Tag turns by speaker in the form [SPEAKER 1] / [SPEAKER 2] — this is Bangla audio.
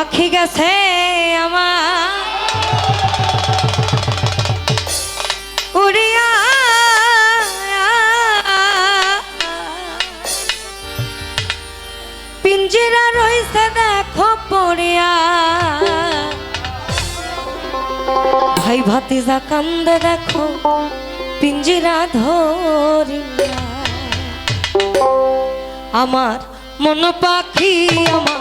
[SPEAKER 1] পাখি আমার। উড়িয়া পিঞ্জিরা রইছে দেখো পড়িয়া। ভাই ভাতিজা কান্দে দেখো পিঞ্জিরা ধরিয়া। আমার মন পাখি আমার